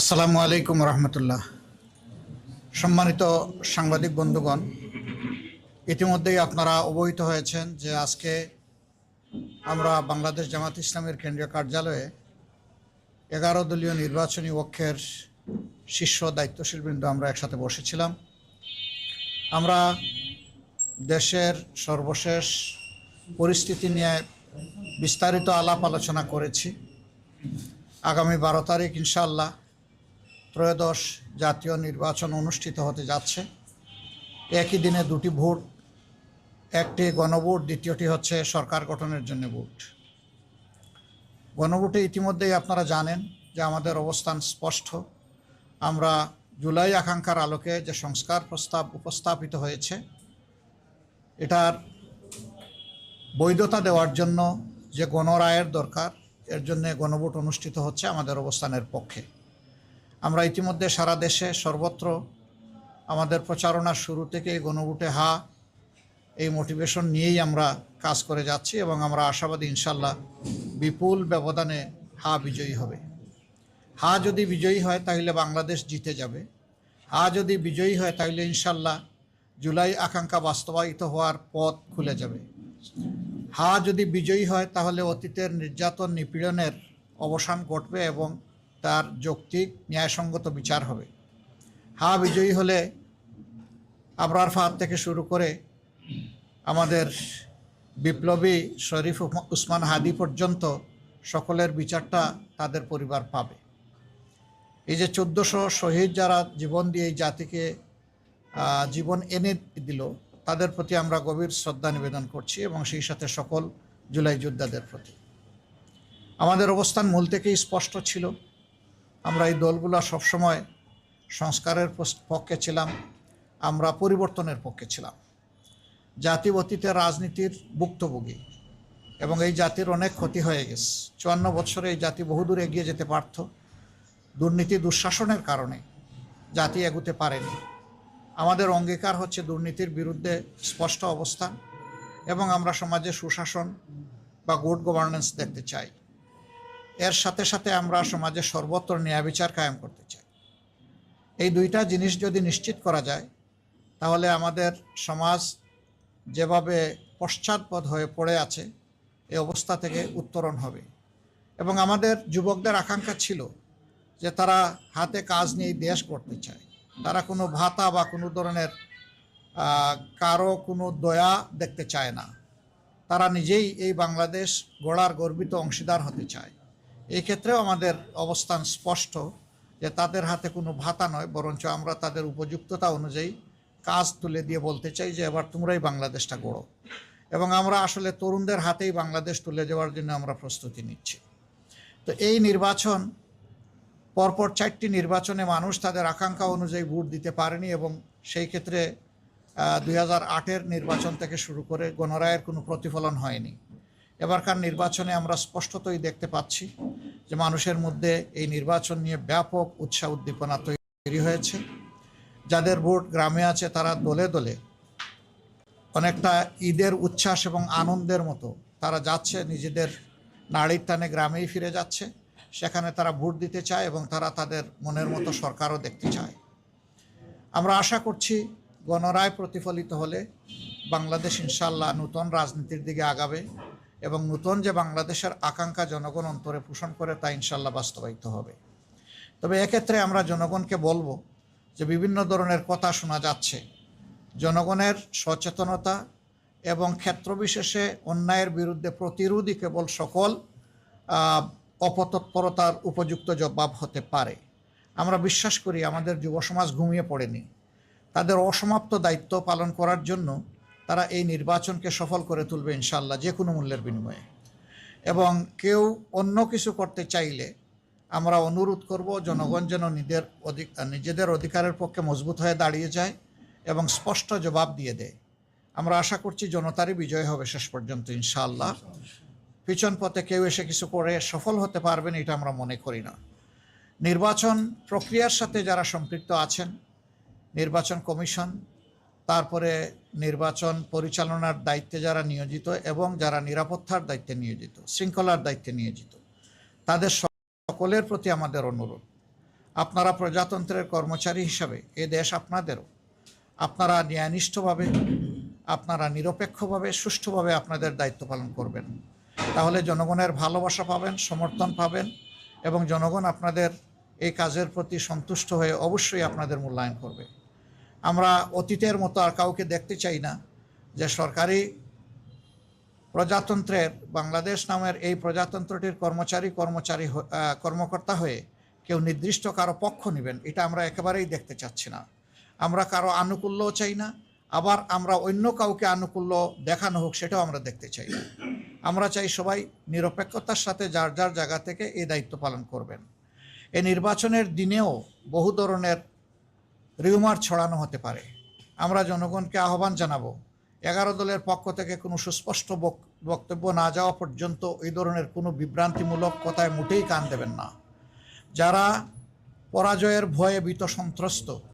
আসসালামু আলাইকুম রহমতুল্লাহ। সম্মানিত সাংবাদিক বন্ধুগণ, ইতিমধ্যেই আপনারা অবহিত হয়েছেন যে আজকে আমরা বাংলাদেশ জামাত ইসলামের কেন্দ্রীয় কার্যালয়ে এগারো দলীয় নির্বাচনী পক্ষের শীর্ষ দায়িত্বশীল বৃন্দ আমরা একসাথে বসেছিলাম। আমরা দেশের সর্বশেষ পরিস্থিতি নিয়ে বিস্তারিত আলাপ আলোচনা করেছি। আগামী বারো তারিখ ইনশাআল্লাহ ত্রয়োদশ জাতীয় নির্বাচন অনুষ্ঠিত হতে যাচ্ছে। একই দিনে দুটি ভোট, একটি গণভোট, দ্বিতীয়টি হচ্ছে সরকার গঠনের জন্য ভোট। গণভোটে ইতিমধ্যেই আপনারা জানেন যে আমাদের অবস্থান স্পষ্ট। আমরা জুলাই আকাঙ্ক্ষার আলোকে যে সংস্কার প্রস্তাব উপস্থাপিত হয়েছে, এটার বৈধতা দেওয়ার জন্য যে গণরায়ের দরকার, এর জন্য গণভোট অনুষ্ঠিত হচ্ছে আমাদের অবস্থানের পক্ষে। আমরা ইতিমধ্যে সারা দেশে সর্বত্র আমাদের প্রচারণার শুরু থেকেই গণভোটে হা এই মোটিভেশন নিয়েই আমরা কাজ করে যাচ্ছি এবং আমরা আশাবাদী ইনশাল্লাহ বিপুল ব্যবধানে হা বিজয়ী হবে। হা যদি বিজয়ী হয় তাহলে বাংলাদেশ জিতে যাবে। হা যদি বিজয়ী হয় তাহলে ইনশাল্লাহ জুলাই আকাঙ্ক্ষা বাস্তবায়িত হওয়ার পথ খুলে যাবে। হা যদি বিজয়ী হয় তাহলে অতীতের নির্যাতন নিপীড়নের অবসান ঘটবে এবং তার যৌক্তিক ন্যায়সঙ্গত বিচার হবে। হা বিজয়ী হলে আবরার ফাহাদ থেকে শুরু করে আমাদের বিপ্লবী শরীফ উসমান হাদি পর্যন্ত সকলের বিচারটা তাদের পরিবার পাবে। এই যে চোদ্দোশো শহীদ যারা জীবন দিয়ে এই জাতিকে জীবন এনে দিল, তাদের প্রতি আমরা গভীর শ্রদ্ধা নিবেদন করছি এবং সেই সাথে সকল জুলাই যোদ্ধাদের প্রতি। আমাদের অবস্থান মূল থেকেই স্পষ্ট ছিল। আমরা এই দলগুলো সবসময় সংস্কারের পক্ষে ছিলাম, আমরা পরিবর্তনের পক্ষে ছিলাম। জাতি অতীতের রাজনীতির ভুক্তভোগী এবং এই জাতির অনেক ক্ষতি হয়ে গেছে। চুয়ান্ন বছরে এই জাতি বহুদূর এগিয়ে যেতে পারত। দুর্নীতি দুঃশাসনের কারণে জাতি এগুতে পারেনি। আমাদের অঙ্গীকার হচ্ছে দুর্নীতির বিরুদ্ধে স্পষ্ট অবস্থান এবং আমরা সমাজে সুশাসন বা গুড গভর্নেন্স দেখতে চাই। এর সাথে সাথে আমরা সমাজে সর্বত্র ন্যায় বিচার কায়েম করতে চাই। এই দুইটা জিনিস যদি নিশ্চিত করা যায়, তাহলে আমাদের সমাজ যেভাবে পশ্চাৎপদ হয়ে পড়ে আছে এই অবস্থা থেকে উত্তরণ হবে। এবং আমাদের যুবকদের আকাঙ্ক্ষা ছিল যে তারা হাতে কাজ নিয়ে দেশ করতে চায়। তারা কোনো ভাতা বা কোনো ধরনের কারও কোনো দয়া দেখতে চায় না। তারা নিজেই এই বাংলাদেশ গড়ার গর্বিত অংশীদার হতে চায়। এই ক্ষেত্রেও আমাদের অবস্থান স্পষ্ট যে তাদের হাতে কোনো ভাতা নয়, বরঞ্চ আমরা তাদের উপযুক্ততা অনুযায়ী কাজ তুলে দিয়ে বলতে চাই যে এবার তোমরাই বাংলাদেশটা গড়ো। এবং আমরা আসলে তরুণদের হাতেই বাংলাদেশ তুলে যাওয়ার জন্য আমরা প্রস্তুতি নিচ্ছি। তো এই নির্বাচন, পরপর চারটি নির্বাচনে মানুষ তাদের আকাঙ্ক্ষা অনুযায়ী ভোট দিতে পারেনি এবং সেই ক্ষেত্রে দুই হাজার নির্বাচন থেকে শুরু করে গণরায়ের কোনো প্রতিফলন হয়নি। এবারকার নির্বাচনে আমরা স্পষ্টতই দেখতে পাচ্ছি যে মানুষের মধ্যে এই নির্বাচন নিয়ে ব্যাপক উৎসাহ উদ্দীপনা তৈরি হয়েছে। যাদের ভোট গ্রামে আছে, তারা দলে দলে অনেকটা ঈদের উচ্ছ্বাস এবং আনন্দের মতো তারা যাচ্ছে, নিজেদের নাড়ির টানে গ্রামেই ফিরে যাচ্ছে। সেখানে তারা ভোট দিতে চায় এবং তারা তাদের মনের মতো সরকারও দেখতে চায়। আমরা আশা করছি গণরায় প্রতিফলিত হলে বাংলাদেশ ইনশাল্লাহ নূতন রাজনীতির দিকে আগাবে। এবং নূতন যে বাংলাদেশের আকাঙ্ক্ষা জনগণ অন্তরে পোষণ করে, তা ইনশাল্লাহ বাস্তবায়িত হবে। তবে এক্ষেত্রে আমরা জনগণকে বলব যে বিভিন্ন ধরনের কথা শোনা যাচ্ছে। জনগণের সচেতনতা এবং ক্ষেত্রবিশেষে অন্যায়ের বিরুদ্ধে প্রতিরোধই কেবল সকল অপতৎপরতার উপযুক্ত জবাব হতে পারে। আমরা বিশ্বাস করি আমাদের যুব সমাজ ঘুমিয়ে পড়েনি। তাদের অসমাপ্ত দায়িত্ব পালন করার জন্য তারা এই নির্বাচনকে সফল করে তুলবে ইনশাল্লাহ যে কোনো মূল্যের বিনিময়ে। এবং কেউ অন্য কিছু করতে চাইলে আমরা অনুরোধ করব, জনগণ যেন নিজের অধিক নিজেদের অধিকারের পক্ষে মজবুত হয়ে দাঁড়িয়ে যায় এবং স্পষ্ট জবাব দিয়ে দেয়। আমরা আশা করছি জনতারই বিজয় হবে শেষ পর্যন্ত ইনশাআল্লাহ। পিছন পথে কেউ এসে কিছু করে সফল হতে পারবেন এটা আমরা মনে করি না। নির্বাচন প্রক্রিয়ার সাথে যারা সম্পৃক্ত আছেন, নির্বাচন কমিশন তারপরে নির্বাচন পরিচালনার দায়িত্বে যারা নিয়োজিত এবং যারা নিরাপত্তার দায়িত্বে নিয়োজিত, শৃঙ্খলার দায়িত্বে নিয়োজিত, তাদের সকলের প্রতি আমাদের অনুরোধ। আপনারা প্রজাতন্ত্রের কর্মচারী হিসাবে এ দেশ আপনাদেরও, আপনারা ন্যায়নিষ্ঠভাবে, আপনারা নিরপেক্ষভাবে, সুষ্ঠুভাবে আপনাদের দায়িত্ব পালন করবেন। তাহলে জনগণের ভালোবাসা পাবেন, সমর্থন পাবেন এবং জনগণ আপনাদের এই কাজের প্রতি সন্তুষ্ট হয়ে অবশ্যই আপনাদের মূল্যায়ন করবে। আমরা অতীতের মতো আর কাউকে দেখতে চাই না যে সরকারি প্রজাতন্ত্রের বাংলাদেশ নামের এই প্রজাতন্ত্রটির কর্মচারী কর্মচারী কর্মকর্তা হয়ে কেউ নির্দিষ্ট কারও পক্ষ নেবেন, এটা আমরা একেবারেই দেখতে চাচ্ছি না। আমরা কারও আনুকূল্যও চাই না, আবার আমরা অন্য কাউকে আনুকূল্য দেখানো হোক সেটাও আমরা দেখতে চাই না। আমরা চাই সবাই নিরপেক্ষতার সাথে যার যার জায়গা থেকে এই দায়িত্ব পালন করবেন। এই নির্বাচনের দিনেও বহু ধরনের রিউমার ছড়ানো হতে পারে। আমরা জনগণকে আহ্বান জানাব, এগারো দলের পক্ষ থেকে কোনো সুস্পষ্ট বক- বক্তব্য না যাওয়া পর্যন্ত এই ধরনের কোনো বিভ্রান্তিমূলক কথায় মোটেই কান দেবেন না। যারা পরাজয়ের ভয়ে ভীত সন্ত্রস্ত